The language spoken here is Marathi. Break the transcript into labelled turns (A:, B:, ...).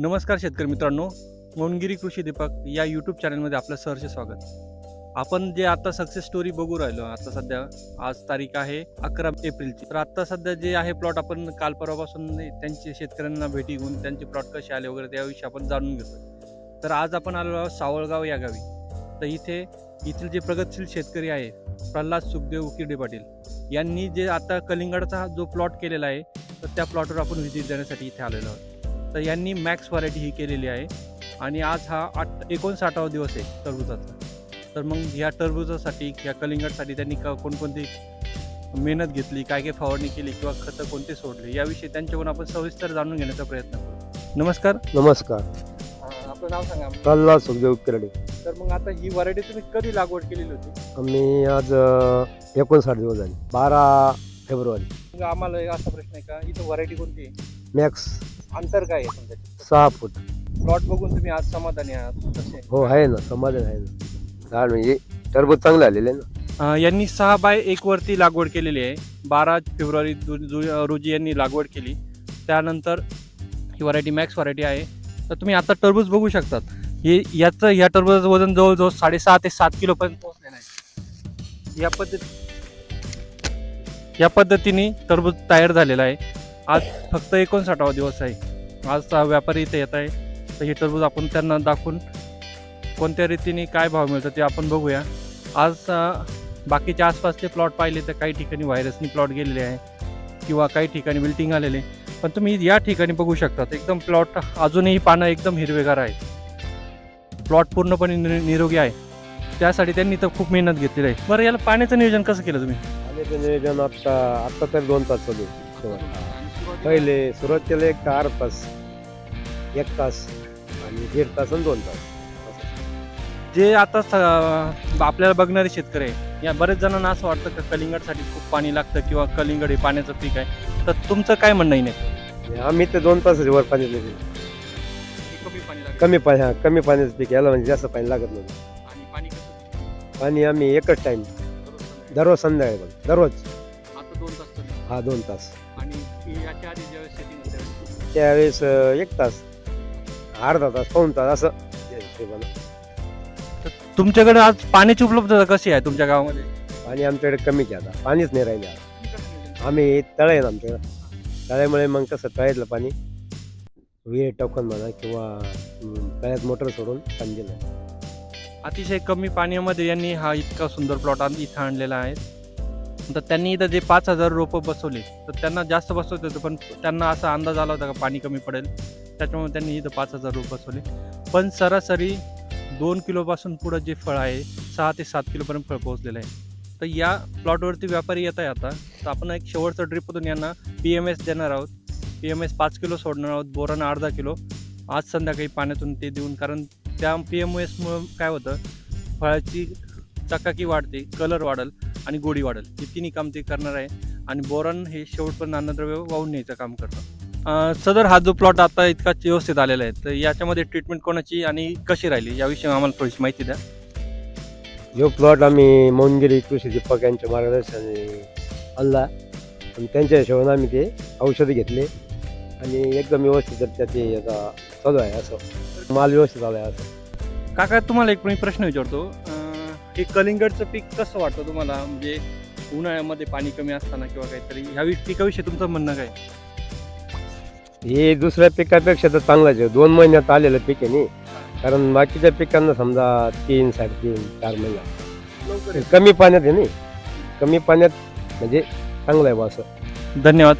A: नमस्कार शेतकरी मित्रांनो मोहनगिरी कृषी दीपक या यूट्यूब चॅनलमध्ये आपलं सहर्ष स्वागत. आपण जे आता सक्सेस स्टोरी बघू राहिलो आता सध्या आज तारीख आहे अकरा एप्रिलची. तर आता सध्या जे आहे प्लॉट आपण काल परवापासून त्यांचे शेतकऱ्यांना भेटी घेऊन त्यांचे प्लॉट कसे आले वगैरे त्याविषयी आपण जाणून घेतो तर आज आपण आलो आहोत सावळगाव या गावी. तर इथे येथील जे प्रगतशील शेतकरी आहे प्रल्हाद सुखदेव उकिर्डे पाटील यांनी जे आता कलिंगडचा जो प्लॉट केलेला आहे तर त्या प्लॉटवर आपण व्हिजिट देण्यासाठी इथे आलेलो आहोत. तर यांनी मॅक्स व्हरायटी ही केलेली आहे. आणि आज हा आठ एकोणसाठावा दिवस आहे टरबुजाचा. तर मग या टरबुजासाठी या कलिंगडसाठी त्यांनी क कोणकोणती मेहनत घेतली काय काय फवारणी केली किंवा खतं कोणते सोडले याविषयी त्यांच्याकडून आपण सविस्तर जाणून घेण्याचा प्रयत्न करू. नमस्कार.
B: नमस्कार.
A: आपलं नाव सांगा.
B: प्रल्हाद सुखदेव किरडे
A: तर मग आता ही व्हरायटी तुम्ही कधी लागवड केलेली होती?
B: आम्ही आज एकोणसाठ दिवस झाले. बारा फेब्रुवारी.
A: मग आम्हाला एक असा प्रश्न आहे का? इथं व्हरायटी कोणती आहे?
B: मॅक्स
A: अंतर काय आहे तुमच्या
B: सहा फूट.
A: प्लॉट बघून तुम्ही आज समाधानी आहात कसे
B: हो आहे ना समाधान आहे ना. झाड म्हणजे टरबूज चांगले आलेले आहे ना.
A: अ, यांनी सहा बाय एक वरती लागवड केलेली आहे. बारा फेब्रुवारी दु- दु- रोजी यांनी लागवड केली. त्यानंतर ही व्हरायटी मॅक्स व्हरायटी आहे. तर तुम्ही आता टरबूज बघू शकतात. हे याचं या टरबूजाचं वजन जवळजवळ साडेसहा ते सात किलोपर्यंत पोहोचलेलं आहे. या पद्धत या पद्धतीने टरबूज तयार झालेला आहे. आज फक्त एकोणसाठावा दिवस आहे. आज व्यापारी इथे येत आहे. तर हे टरबूज आपण त्यांना दाखवून कोणत्या रीतीने काय भाव मिळतो ते आपण बघूया. आज बाकीच्या आसपासचे प्लॉट पाहिले तर काही ठिकाणी व्हायरसनी प्लॉट गेलेले आहे किंवा काही ठिकाणी विल्टिंग आलेले. पण तुम्ही या ठिकाणी बघू शकतात एकदम प्लॉट अजूनही पानं एकदम हिरवेगार आहे प्लॉट पूर्णपणे नि- निरोगी आहे. त्यासाठी त्यांनी तर खूप मेहनत घेतलेली आहे. बरं याला पाण्याचं नियोजन कसं केलं तुम्ही?
B: पाण्याचं नियोजन आता आत्ता तर दोन तास चालू पहिले सुरुवात केलं एक का अर्धा तास एक तास आणि दीड तास आणि दोन तास.
A: जे आता स- आपल्याला बघणारे शेतकरी आहे या बरेच जणांना असं वाटतं का कलिंगडसाठी खूप पाणी लागतं किंवा कलिंगड हे पाण्याचं पीक आहे. तर तुमचं काय म्हणणं आहे नाही
B: आणि आम्ही तर दोन तासाच्या वर पाणी देतो.
A: कमी पाणी लागतं.
B: कमी पाणी हा कमी पाण्याचं पीक याला म्हणजे जास्त पाणी लागत नाही.
A: आणि पाणी कसं?
B: पाणी आम्ही एकच टाइम दररोज संध्याकाळी. दररोज
A: आता दोन तास चालू.
B: हा दोन तास.
A: आणि याच्या आधी ज्यावेळेस सेटिंग होते
B: त्यावेळेस अ, एक तास. अर्धा तास पाऊन तास असं. हिशोबानं.
A: तुमच्याकडे आज पाण्याची उपलब्धता कशी आहे तुमच्या गावामध्ये?
B: पाणी आमच्याकडे कमीच आहे आता. पाणीच नाही राहिले आता. आम्ही तळ आहे ना आमच्याकडं. तळ्यामुळे मग कसं तळ्यातलं पाणी विहीर टोकन म्हणा किंवा तळ्यात मोटर सोडून पाणी दिलं
A: अतिशय कमी पाण्यामध्ये यांनी हा इतका सुंदर प्लॉट इथं आणलेला आहे. तर त्यांनी इथं जे पाच हजार रोपं बसवले तर त्यांना जास्त बसवत होतं पण त्यांना असा अंदाज आला होता का पाणी कमी पडेल. त्याच्यामुळे त्यांनी इथं पाच हजार रोप बसवले. पण सरासरी दोन किलोपासून पुढं जे फळ आहे सहा ते सात किलोपर्यंत फळ पोहोचलेलं आहे. तर या प्लॉटवरती व्यापारी येत आहे आता. तर आपण एक शेवटचा ड्रिपमधून यांना पी एम एस देणार आहोत. पी एम एस पाच किलो सोडणार आहोत बोरानं अर्धा किलो. आज संध्याकाळी पाण्यातून ते देऊन कारण त्या पी एम एसमुळं काय होतं फळाची चकाकी वाढते कलर वाढल. आणि गोडी वाढल. हे तिन्ही काम ते करणार आहे. आणि बोरन हे शेवटपर्यंत अन्नद्रव्य वाहून न्यायचं काम करतं. सदर हा जो प्लॉट आता इतका व्यवस्थित आलेला आहे तर याच्यामध्ये ट्रीटमेंट कोणाची आणि कशी राहिली? याविषयी आम्हाला थोडीशी माहिती द्या.
B: जो प्लॉट आम्ही मोहनगिरी कृषी दीपक यांच्या मार्गदर्शनाने आणला. आणि त्यांच्या हिशोबाने आम्ही ते औषधं घेतले. आणि एकदम व्यवस्थित त्या ते आता चालू आहे असं. माल व्यवस्थित आला आहे असं.
A: काका तुम्हाला एक मी प्रश्न विचारतो. हे कलिंगडचं पीक कसं वाटतं तुम्हाला? म्हणजे उन्हाळ्यामध्ये पाणी कमी असताना किंवा काहीतरी ह्या पिकाविषयी तुमचं म्हणणं काय?
B: हे दुसऱ्या पिकापेक्षा तर चांगलंच आहे. दोन महिन्यात आलेलं पीक आहे नाही कारण बाकीच्या पिकांना समजा तीन साडेतीन चार महिन्यात
A: लवकर
B: कमी पाण्यात आहे नाही कमी पाण्यात म्हणजे चांगलं आहे बा असं.
A: धन्यवाद.